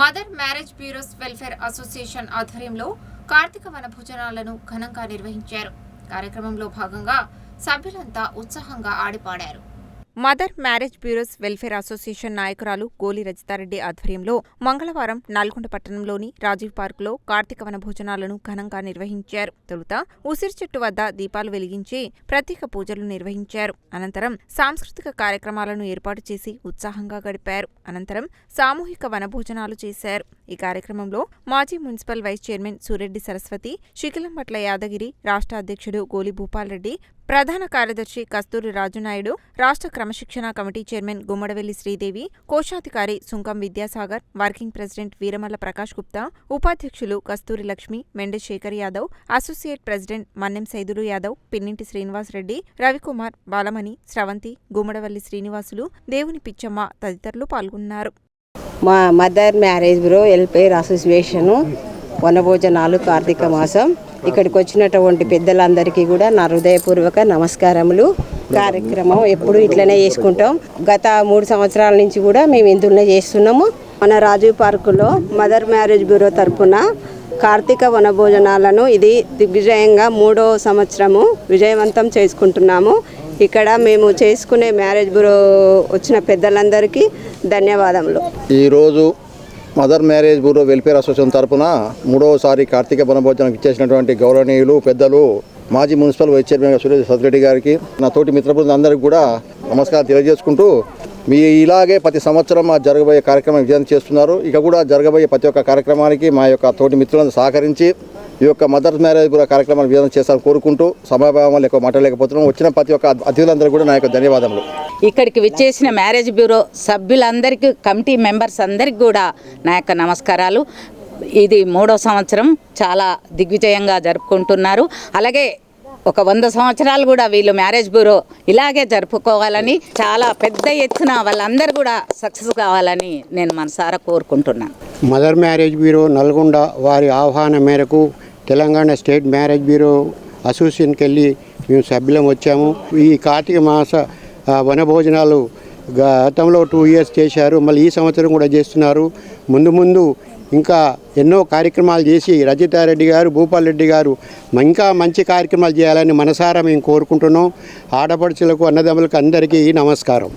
Mother marriage bureaus welfare association ఆధ్వర్యంలో కార్తీక వన భోజనాలను ఘనంగా నిర్వహించారు. కార్యక్రమంలో భాగంగా సభ్యులంతా ఉత్సాహంగా ఆడిపాడారు. Mother marriage bureaus welfare association నాయకురాలు గోలి రజితారెడ్డి ఆధ్వర్యంలో మంగళవారం నల్గొండ పట్టణంలోని రాజీవ్ పార్కులో కార్తీక వన భోజనాలను ఘనంగా నిర్వహించారు. తొలుత ఉసిరి చెట్టు వద్ద దీపాలు వెలిగించి ప్రత్యేక పూజలు నిర్వహించారు. అనంతరం సాంస్కృతిక కార్యక్రమాలను ఏర్పాటు చేసి ఉత్సాహంగా గడిపారు. అనంతరం సామూహిక వనభోజనాలు చేశారు. ఈ కార్యక్రమంలో మాజీ municipal vice chairman Sureddy Saraswathi Shikhilampatla Yadagiri రాష్ట్ర అధ్యక్షుడు గోలి భూపాల్ రెడ్డి ప్రధాన కార్యదర్శి కస్తూరి రాజునాయుడు రాష్ట్ర క్రమశిక్షణ కమిటీ చైర్మన్ గుమ్మడవెల్లి శ్రీదేవి కోశాధికారి సుంకం విద్యాసాగర్ వర్కింగ్ ప్రెసిడెంట్ వీరమల్ల ప్రకాష్ గుప్తా ఉపాధ్యక్షులు కస్తూరి లక్ష్మి మెండశేఖర్ యాదవ్ అసోసియేట్ ప్రెసిడెంట్ మన్నెం సైదులు యాదవ్ పిన్నింటి శ్రీనివాస్ రెడ్డి రవికుమార్ బాలమణి స్రవంతి గుమ్మడవల్లి శ్రీనివాసులు దేవుని పిచ్చమ్మ తదితరులు పాల్గొన్నారు. మా mother marriage bureau welfare association వనభోజనాలు Karthika మాసం. ఇక్కడికి వచ్చినటువంటి పెద్దలందరికీ కూడా నా హృదయపూర్వక నమస్కారములు. కార్యక్రమం ఎప్పుడు ఇట్లనే చేసుకుంటాం. గత మూడు సంవత్సరాల నుంచి కూడా మేము ఇందులోనే చేస్తున్నాము. మన రాజీవ్ పార్కులో మదర్ మ్యారేజ్ బ్యూరో తరపున కార్తీక వనభోజనాలను ఇది దిగ్విజయంగా మూడో సంవత్సరము విజయవంతం చేసుకుంటున్నాము. ఇక్కడ మేము చేసుకునే మ్యారేజ్ బ్యూరో వచ్చిన పెద్దలందరికీ ధన్యవాదములు. ఈరోజు mother marriage bureau welfare association తరపున మూడవసారి కార్తీక వనభోజనం ఇచ్చేసినటువంటి గౌరవనీయులు పెద్దలు మాజీ municipal vice chairman Suresh Satreddy గారికి నా తోటి మిత్ర బృందం అందరికీ కూడా నమస్కారం తెలియజేసుకుంటూ మీ ఇలాగే ప్రతి సంవత్సరం మా జరగబోయే కార్యక్రమం విజయం చేస్తున్నారు. ఇక కూడా జరగబోయే ప్రతి ఒక్క కార్యక్రమానికి మా యొక్క తోటి మిత్రులను సహకరించి ఈ యొక్క మదర్ మ్యారేజ్ కూడా కార్యక్రమాన్ని విజయం చేస్తారని కోరుకుంటూ సమయభావం ఎక్కువ మాట్లాడలేకపోతున్నాం వచ్చిన ప్రతి ఒక్క అతిథులందరూ కూడా నా యొక్క ధన్యవాదములు. ఇక్కడికి విచ్చేసిన మ్యారేజ్ బ్యూరో సభ్యులందరికీ కమిటీ మెంబర్స్ అందరికీ కూడా నా యొక్క నమస్కారాలు. ఇది మూడో సంవత్సరం చాలా దిగ్విజయంగా జరుపుకుంటున్నారు. అలాగే ఒక వంద సంవత్సరాలు కూడా వీళ్ళు మ్యారేజ్ బ్యూరో ఇలాగే జరుపుకోవాలని చాలా పెద్ద ఎత్తున వాళ్ళందరూ కూడా సక్సెస్ కావాలని నేను మనసారా కోరుకుంటున్నాను. మదర్ మ్యారేజ్ బ్యూరో నల్గొండ వారి ఆహ్వానం మేరకు తెలంగాణ స్టేట్ మ్యారేజ్ బ్యూరో అసోసియేషన్కి వెళ్ళి మేము సభ్యులం వచ్చాము. ఈ కార్తీక మాస వనభోజనాలు గతంలో టూ ఇయర్స్ చేశారు. మళ్ళీ ఈ సంవత్సరం కూడా చేస్తున్నారు. ముందు ముందు ఇంకా ఎన్నో కార్యక్రమాలు చేసి రజితారెడ్డి గారు భూపాల్ రెడ్డి గారు ఇంకా మంచి కార్యక్రమాలు చేయాలని మనసారా మేము కోరుకుంటున్నాం. ఆడపడుచులకు అన్నదమ్ములకు అందరికీ నమస్కారం.